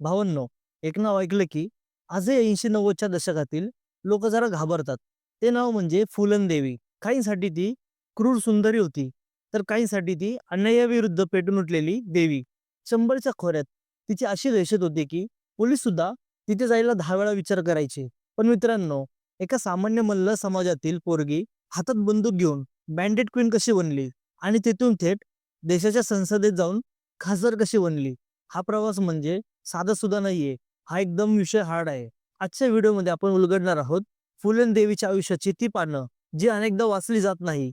भावांनो एक नाव ऐकलं की आजही ऐंशी नव्वदच्या दशकातील लोक जरा घाबरतात. ते नाव म्हणजे फुलन देवी काहींसाठी ती क्रूर सुंदरी होती तर काहींसाठी ती अन्यायाविरुद्ध पेटून उठलेली देवी. शंभरच्या खोऱ्यात तिची अशी दहशत होती की पोलीस सुद्धा तिथे जायला दहा वेळा विचार करायचे. पण मित्रांनो एका सामान्य मल्ल समाजातील पोरगी हातात बंदूक घेऊन बँडेड क्वीन कशी बनली आणि तिथून थेट देशाच्या संसदेत जाऊन खासदार कशी बनली? हा प्रवास म्हणजे साधं सुद्धा नाहीये हा एकदम विषय हार्ड आहे. आजच्या व्हिडिओमध्ये आपण उलगडणार आहोत फुलन देवीच्या आयुष्याची ती पानं जी अनेकदा वाचली जात नाही.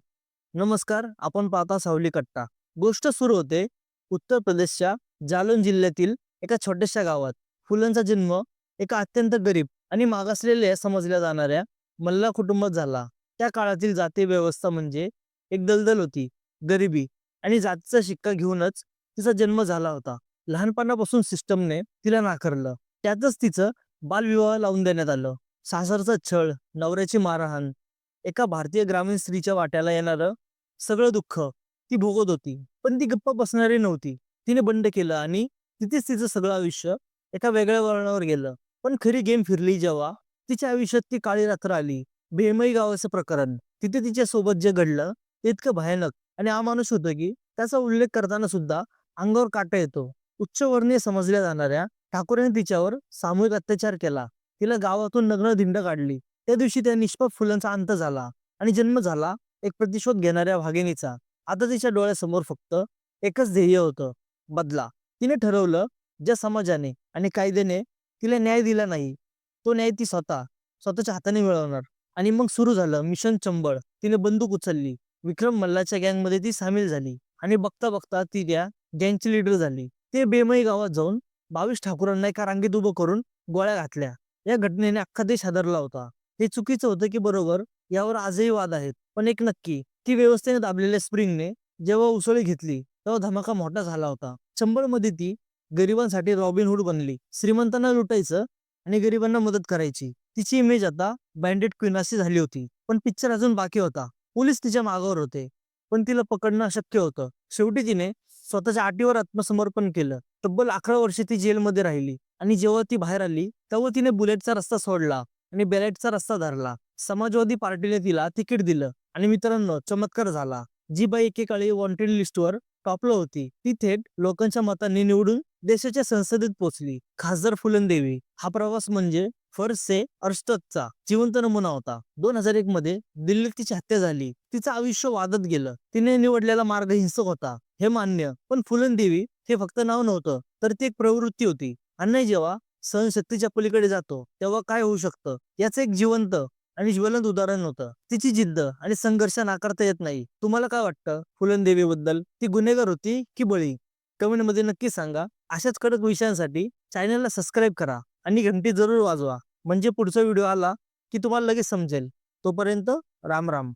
नमस्कार आपण पाहता सावली कट्टा गोष्ट सुरू होते उत्तर प्रदेशच्या जालौन जिल्ह्यातील एका छोट्याशा गावात. फुलंचा जन्म एका अत्यंत गरीब आणि मागासलेल्या समजल्या जाणाऱ्या मल्ला कुटुंबात झाला. त्या काळातील जाती व्यवस्था म्हणजे एक दलदल होती. गरिबी आणि जातीचा शिक्का घेऊनच तिचा जन्म झाला होता. लहानपणापासून सिस्टमने तिला नाकारलं. त्यातच तिचं बालविवाह लावून देण्यात आलं. सासरचा छळ नवऱ्याची मारहाण एका भारतीय ग्रामीण स्त्रीच्या वाट्याला येणारं सगळं दुःख ती भोगत होती. पण ती गप्पा बसणारी नव्हती. तिने बंड केलं आणि तिथेच तिचं सगळं आयुष्य एका वेगळ्या वळणावर गेलं. पण खरी गेम फिरली जेव्हा तिच्या आयुष्यात ती काळी रात्र आली. बेमई गावाचं प्रकरण. तिथे तिच्या सोबत जे घडलं ते इतकं भयानक आणि अमानुष होतं की त्याचा उल्लेख करताना सुद्धा अंगावर काटा येतो. उच्चवर्णीय समजल्या जाणाऱ्या ठाकूरांनी तिच्यावर सामूहिक अत्याचार केला. तिला गावातून नग्न धिंड काढली. त्या दिवशी त्या निष्पाप फुलांचा अंत झाला आणि जन्म झाला एक प्रतिशोध घेणाऱ्या भागिनीचा आता तिच्या डोळ्यासमोर फक्त एकच ध्येय होतं बदला. तिने ठरवलं ज्या समाजाने आणि कायद्याने तिला न्याय दिला नाही तो न्याय ती स्वतः स्वतःच्या हाताने मिळवणार. आणि मग सुरू झालं मिशन चंबळ. तिने बंदूक उचलली. विक्रम मल्लाच्या गँगमध्ये ती सामील झाली आणि बघता बघता ती त्या गँगची लीडर झाली. ते बेमई गावात जाऊन बावीस ठाकूरांना एका रांगेत उभं करून गोळ्या घातल्या. या घटनेने अख्खा देश हादरला होता. हे चुकीचं होतं की बरोबर यावर आजही वाद आहेत. पण एक नक्की की व्यवस्थेने दाबलेल्या स्प्रिंगने जेव्हा उसळी घेतली तेव्हा धमाका मोठा झाला होता. चंबळमध्ये ती गरिबांसाठी रॉबिनहूड बनली. श्रीमंतांना लुटायचं आणि गरिबांना मदत करायची. तिची इमेज आता बँडेड क्वीन अशी झाली होती. पण पिक्चर अजून बाकी होता. पोलीस तिच्या मागावर होते. पण तिला पकडणं अशक्य होतं. शेवटी तिने स्वतःच्या आटीवर आत्मसमर्पण केलं. तब्बल अकरा वर्षे ती जेलमध्ये राहिली. आणि जेव्हा ती बाहेर आली तेव्हा तिने बुलेटचा रस्ता सोडला आणि बॅलेटचा रस्ता धरला. समाजवादी पार्टीने तिला तिकीट दिलं आणि मित्रांनो चमत्कार झाला. जी बाई एकेकाळी वॉन्टेड लिस्टवर टॉपलं होती. ती थेट लोकांच्या मतांनी निवडून देशाच्या संसदेत पोहोचली खासदार फुलंदेवी. हा प्रवास म्हणजे फरसे अर्ष्टचा जिवंत नमुना होता. दोन हजार एक मध्ये दिल्लीत तिची हत्या झाली. तिचं आयुष्य वादत गेलं. तिने निवडलेला मार्ग हिंसक होता हे मान्य. पण फुलंदेवी हे फक्त नाव नव्हतं तर ती एक प्रवृत्ती होती. अन्याय जेव्हा सहनशक्तीच्या पलीकडे जातो तेव्हा काय होऊ शकतं? याचं एक जिवंत आणि ज्वलंत उदाहरण होतं. तिची जिद्द आणि संघर्ष नाकारता येत नाही. तुम्हाला काय वाटतं फुलंदेवी बद्दल ती गुन्हेगार होती की बळी? कमेंटमध्ये नक्की सांगा. अशाच कडक विषयांसाठी चॅनलला सबस्क्राईब करा आणि घंटी जरूर वाजवा. म्हणजे पुढचा व्हिडिओ आला की तुम्हाला लगेच समजेल. तोपर्यंत राम राम.